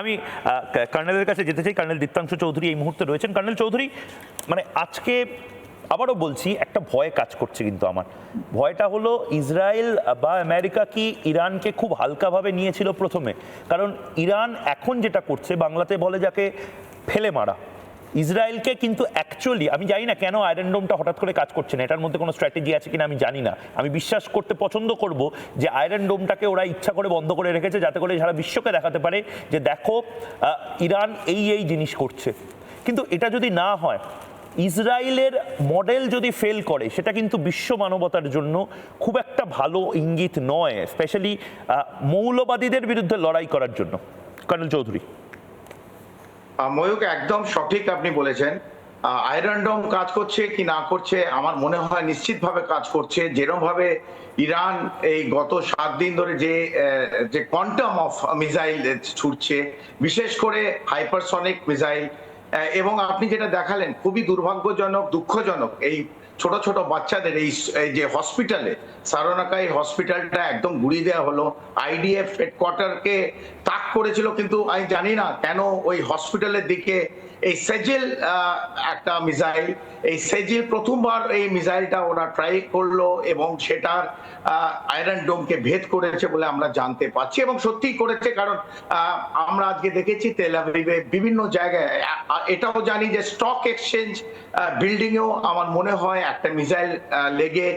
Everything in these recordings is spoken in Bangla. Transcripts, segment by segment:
আমি কর্নেলের কাছে যেতে চাই। কর্নেল দীপ্তাংশু চৌধুরী এই মুহূর্তে রয়েছেন। কর্নেল চৌধুরী মানে আজকে আবারও বলছি, একটা ভয় কাজ করছে কিন্তু আমার। ভয়টা হলো ইসরায়েল বা আমেরিকা কি ইরানকে খুব হালকাভাবে নিয়েছিল প্রথমে? কারণ ইরান এখন যেটা করছে, বাংলাতে বলে যাকে ফেলে মারা। ইসরায়েলকে কিন্তু অ্যাকচুয়ালি আমি জানি না কেন আয়রন ডোমটা হঠাৎ করে কাজ করছে না, এটার মধ্যে কোনো স্ট্র্যাটেজি আছে কিনা আমি জানি না। আমি বিশ্বাস করতে পছন্দ করব যে আয়রন ডোমটাকে ওরা ইচ্ছা করে বন্ধ করে রেখেছে, যাতে করে সারা বিশ্বকে দেখাতে পারে যে দেখো ইরান এই এই জিনিস করছে। কিন্তু এটা যদি না হয়, ইসরায়েলের মডেল যদি ফেল করে, সেটা কিন্তু বিশ্ব মানবতার জন্য খুব একটা ভালো ইঙ্গিত নয় স্পেশালি মৌলবাদীদের বিরুদ্ধে লড়াই করার জন্য। কর্নেল চৌধুরী। ময়ূক একদম সঠিক আপনি বলেছেন। আয়রন ডোম কাজ করছে কি না করছে, আমার মনে হয় নিশ্চিতভাবে কাজ করছে। যেরকম ভাবে ইরান এই গত সাত দিন ধরে যে যে কোয়ান্টাম অফ মিসাইল ছুটছে বিশেষ করে হাইপারসনিক মিসাইল এবং আপনি যেটা দেখালেন, খুবই দুর্ভাগ্যজনক, দুঃখজনক, এই ছোট ছোট বাচ্চাদের এই এই যে হসপিটালে, সারনাকাই হসপিটালটা একদম গুড়িয়ে দেওয়া হলো। আইডিএফ হেডকোয়ার্টারকে তাক করেছিল, কিন্তু আমি জানি না কেন ওই হসপিটালের দিকে এই সেজেল একটা মিসাইল, এই সেজিল প্রথমবার এই মিসাইলটা ওরা ট্রাই করল এবং সেটার আয়রন ডোমকে ভেদ করেছে বলে আমরা জানতে পারছি এবং সত্যিই করেছে, কারণ আমরা আজকে দেখেছি তেল বিভিন্ন জায়গায় এটাও জানি যে স্টক এক্সচেঞ্জ বিল্ডিংয়েও আমার মনে হয় একটা মিসাইল লেগে।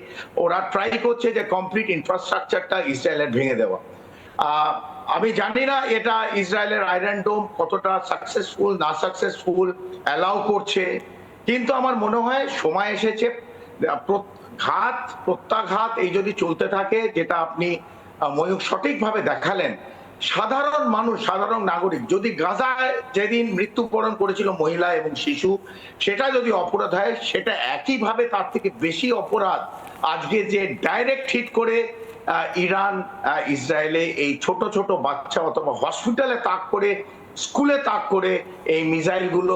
ওরা ট্রাই করছে যে কমপ্লিট ইনফ্রাস্ট্রাকচারটা ইসরায়েলের ভেঙে দেওয়া। আমি জানি না এটা ইসরায়েলের আয়রন ডোম কতটা সাকসেসফুল না সাকসেসফুল অ্যালাউ করছে। কিন্তু আমার মনে হয় সময় এসেছে ঘাত, প্রত্যাঘাত এই যদি চলতে থাকে, যেটা আপনি ময়ূর সঠিকভাবে দেখালেন সাধারণ মানুষ, সাধারণ নাগরিক, যদি গাজায় যেদিন মৃত্যুবরণ করেছিল মহিলা এবং শিশু, সেটা যদি অপরাধ হয়, সেটা একইভাবে তার থেকে বেশি অপরাধ আজকে যে ডাইরেক্ট হিট করে ইরান ইসরায়েলে এই ছোট ছোট বাচ্চা অথবা হসপিটালে তাক করে স্কুলে তাক করে এই মিসাইলগুলো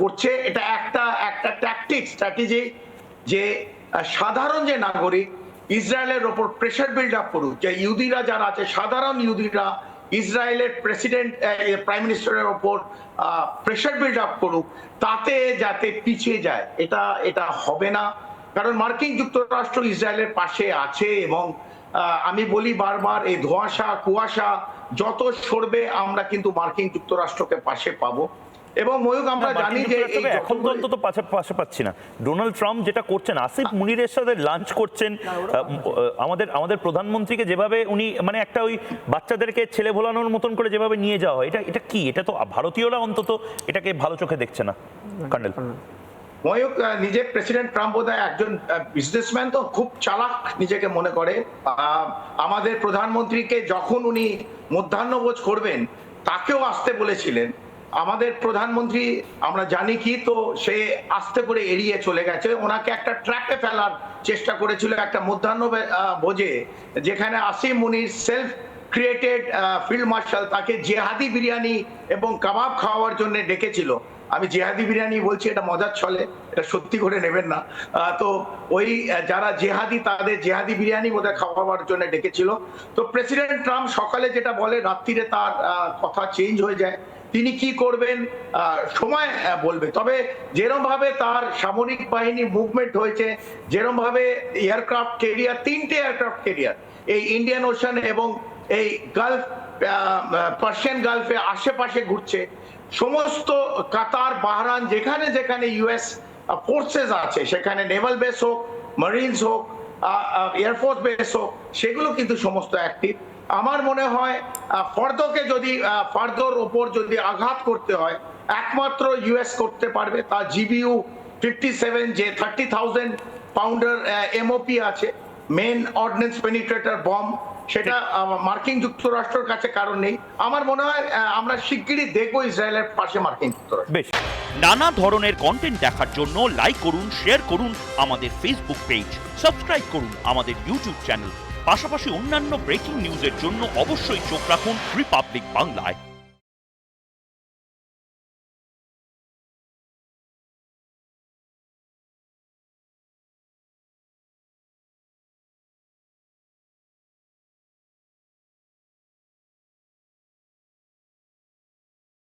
করছে, এটা একটা একটা ট্যাকটিক স্ট্র্যাটেজি যে সাধারণ যে নাগরিক, ইসরায়েলের ওপর প্রেশার বিল্ড আপ করুক, যে ইহুদিরা যারা আছে, সাধারণ ইহুদিরা ইসরায়েলের প্রেসিডেন্ট প্রাইম মিনিস্টারের ওপর প্রেশার বিল্ড আপ করুক, তাতে যাতে পিছিয়ে যায়, এটা এটা হবে না। কারণ মার্কিন যুক্তরাষ্ট্র ইসরায়েলের পাশে আছে এবং আমি বলি বারবার, এই ধোঁয়াশা, কুয়াশা, যত সরবে আমরা কিন্তু মার্কিন যুক্তরাষ্ট্রকে পাশে পাবো। এবং ময়ূক আমরা জানি যে এখন তো অন্তত পাশে পাশে পাচ্ছি না। ডোনাল্ড ট্রাম্প যেটা করছেন আসিফ মুনিরের সাথে লাঞ্চ করছেন আমাদের আমাদের প্রধানমন্ত্রীকে যেভাবে উনি মানে একটা ওই বাচ্চাদেরকে ছেলে ভোলানোর মতন করে যেভাবে নিয়ে যাওয়া হয় এটা এটা কি? এটা তো ভারতীয়রা অন্তত এটাকে ভালো চোখে দেখছে না কর্নেল। ময়ূক নিজে প্রেসিডেন্ট ট্রাম্প বোধহয় একজন বিজনেসম্যান তো খুব চালাক নিজেকে মনে করে। আহ, আমাদের প্রধানমন্ত্রীকে যখন উনি মধ্যাহ্নভোজ করবেন তাকেও আসতে বলেছিলেন। আমাদের প্রধানমন্ত্রী আমরা জানি কি তো সে আস্তে করে এড়িয়ে চলে গেছে। ওনাকে একটা ট্র্যাপে ফেলার চেষ্টা করেছিল একটা মধ্যাহ্ন বে- আহ, ভোজে যেখানে Asim Munir self created field marshal তাকে জেহাদি বিরিয়ানি এবং কাবাব খাওয়ার জন্য ডেকেছিল। আমি জেহাদি বিরিয়ানি বলছি এটা মজার ছলে এটা সত্যি করে নেবেন না। তো ওই যারা জেহাদি তাদের জেহাদি বিরিয়ানি বোধহয় খাওয়াবার জন্য ডেকেছিল। তো প্রেসিডেন্ট ট্রাম্প সকালে যেটা বলে রাত্রিরে তার কথা চেঞ্জ হয়ে যায়। তিনি কি করবেন? সময় বলবে। তবে যেরম ভাবে তার সামরিক বাহিনী মুভমেন্ট হয়েছে যেরম ভাবে এয়ারক্রাফট কেরিয়ার তিনটে এয়ারক্রাফট কেরিয়ার এই ইন্ডিয়ান ওশান এবং এই গালফ পার্সিয়ান গালফে আশেপাশে ঘুরছে। সমস্ত কাতার, বাহরান, যেখানে যেখানে ইউএস ফোর্সেস আছে, সেখানে নেভাল বেস হোক মারিনস হোক এয়ারফোর্স বেস হোক, সেগুলো কিন্তু সমস্ত অ্যাক্টিভ আমার মনে হয় ফর্দকে যদি ফর্দর ওপর যদি আঘাত করতে হয়, একমাত্র ইউএস করতে পারবে, তা জিবিউ ফিফটি সেভেন যে থার্টি থাউজেন্ড পাউন্ডার এমওপি আছে। মেন অর্ডিনেন্স পেনিট্রেটর বম সেটা মার্কিন যুক্তরাষ্ট্রের কাছে কারণ নেই। আমার মনে হয় আমরা শিগগিরই দেখব ইসরায়েলের পাশে মার্কিন যুক্তরাষ্ট্র। বেশ। নানা ধরনের কন্টেন্ট দেখার জন্য লাইক করুন শেয়ার করুন আমাদের ফেসবুক পেজ সাবস্ক্রাইব করুন আমাদের ইউটিউব চ্যানেল পাশাপাশি অন্যান্য ব্রেকিং নিউজের জন্য অবশ্যই চোখ রাখুন রিপাবলিক বাংলায়